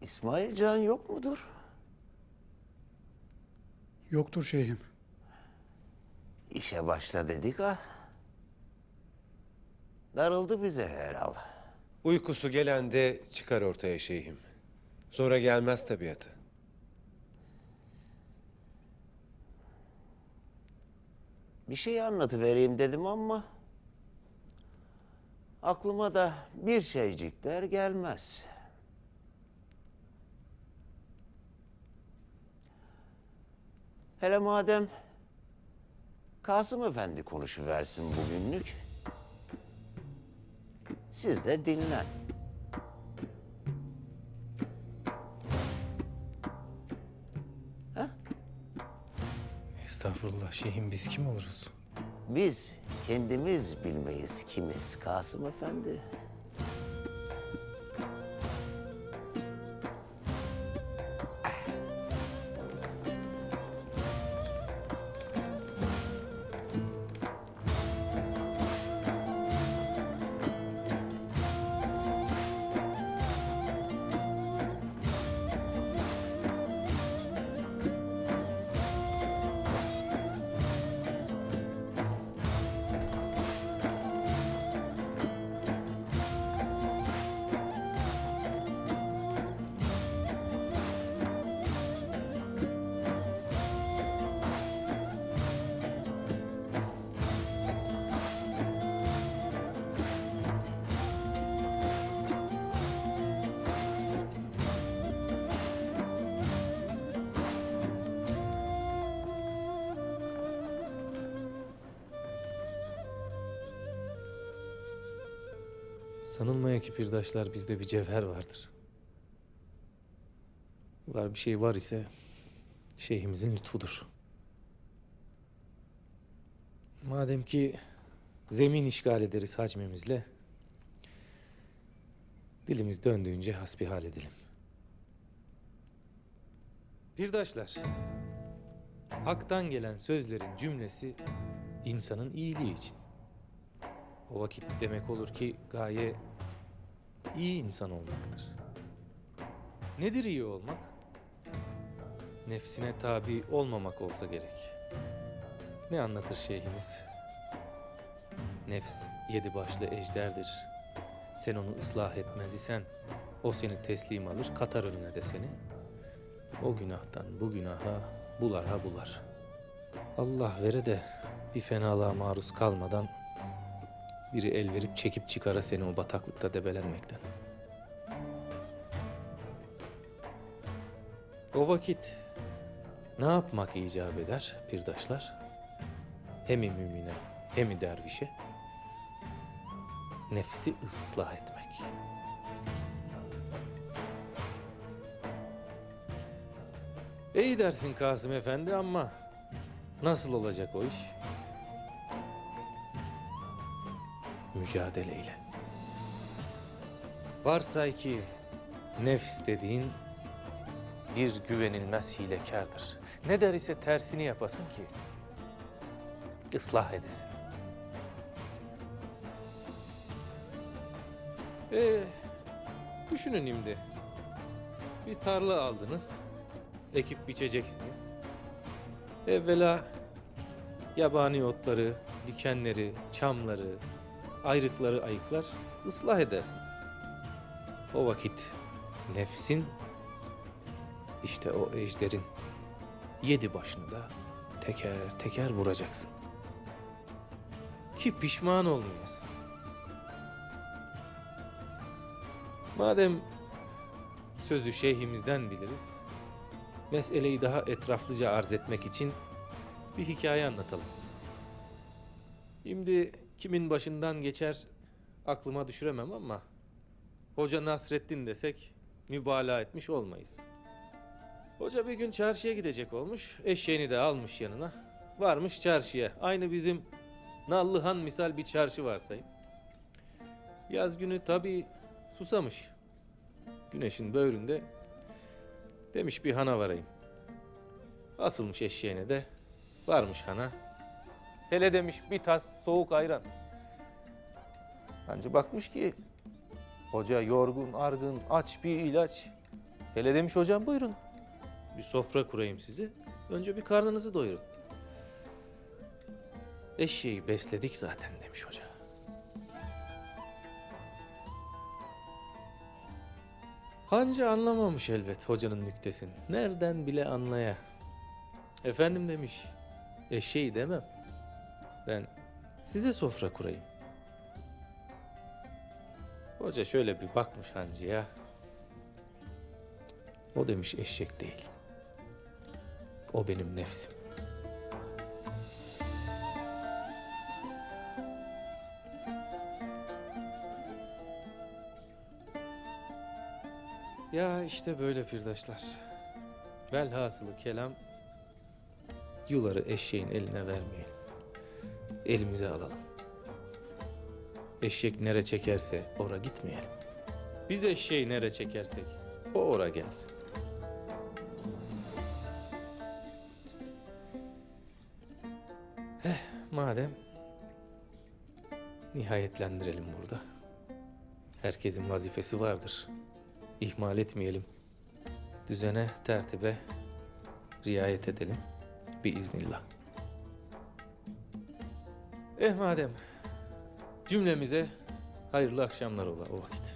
İsmail Can yok mudur? Yoktur şeyhim. İşe başla dedik ha. Darıldı bize herhal. Uykusu gelen de çıkar ortaya şeyhim. Sonra gelmez tabiatı. Bir şey anlatıvereyim dedim ama... ...aklıma da bir şeycikler gelmez. Hele madem Kasım Efendi konuşuversin bugünlük. Siz de dinlen. Estağfurullah şeyhim biz kim oluruz? Biz kendimiz bilmeyiz kimiz Kasım Efendi. Sanılmaya ki pirdaşlar bizde bir cevher vardır. Var bir şey var ise şeyhimizin lütfudur. Madem ki zemin işgal ederiz hacmimizle, dilimiz döndüğünce hasbihal edelim. Pirdaşlar, haktan gelen sözlerin cümlesi insanın iyiliği için. O vakit demek olur ki gaye iyi insan olmaktır. Nedir iyi olmak? Nefsine tabi olmamak olsa gerek. Ne anlatır şeyhimiz? Nefs yedi başlı ejderdir. Sen onu ıslah etmez isen o seni teslim alır katar önüne de seni. O günahtan bu günaha bular ha bular. Allah vere de bir fenalığa maruz kalmadan biri el verip çekip çıkara seni o bataklıkta debelenmekten. O vakit ne yapmak icap eder pirdaşlar? Hem mümine hem dervişe nefsi ıslah etmek. İyi dersin Kasım Efendi ama nasıl olacak o iş? Mücadeleyle. Varsay ki nefs dediğin bir güvenilmez hilekardır. Ne der ise tersini yapasın ki ıslah edesin. Ee, düşünün şimdi. Bir tarla aldınız, ekip biçeceksiniz. Evvela yabani otları, dikenleri, çamları, ayrıkları ayıklar, ıslah edersiniz. O vakit nefsin, işte o ejderin yedi başını da teker teker vuracaksın. Ki pişman olmayasın. Madem sözü şeyhimizden biliriz, meseleyi daha etraflıca arz etmek için bir hikaye anlatalım. Şimdi kimin başından geçer aklıma düşüremem ama Hoca Nasreddin desek mübalağa etmiş olmayız. Hoca bir gün çarşıya gidecek olmuş, eşeğini de almış yanına. Varmış çarşıya. Aynı bizim Nallıhan misal bir çarşı varsayın. Yaz günü tabii susamış. Güneşin böğründe demiş bir hana varayım. Asılmış eşeğine de varmış hana. Hele demiş bir tas soğuk ayran. Hancı bakmış ki hoca yorgun, argın, aç bir ilaç. Hele demiş hocam buyurun. Bir sofra kurayım size. Önce bir karnınızı doyurun. Eşeği besledik zaten demiş hoca. Hancı anlamamış elbet hocanın nüktesini. Nereden bile anlaya. Efendim demiş. Eşeği demem. Ben size sofra kurayım. Hoca şöyle bir bakmış hancıya. O demiş eşek değil. O benim nefsim. Ya işte böyle pirdaşlar. Velhasılı kelam yuları eşeğin eline vermeyelim. Elimize alalım. Eşek nere çekerse ora gitmeyelim. Biz eşeği nere çekersek o ora gelsin. Eh, madem nihayetlendirelim burada. Herkesin vazifesi vardır. İhmal etmeyelim. Düzene, tertibe riayet edelim. Biiznillah. Eh madem cümlemize hayırlı akşamlar ola o vakit.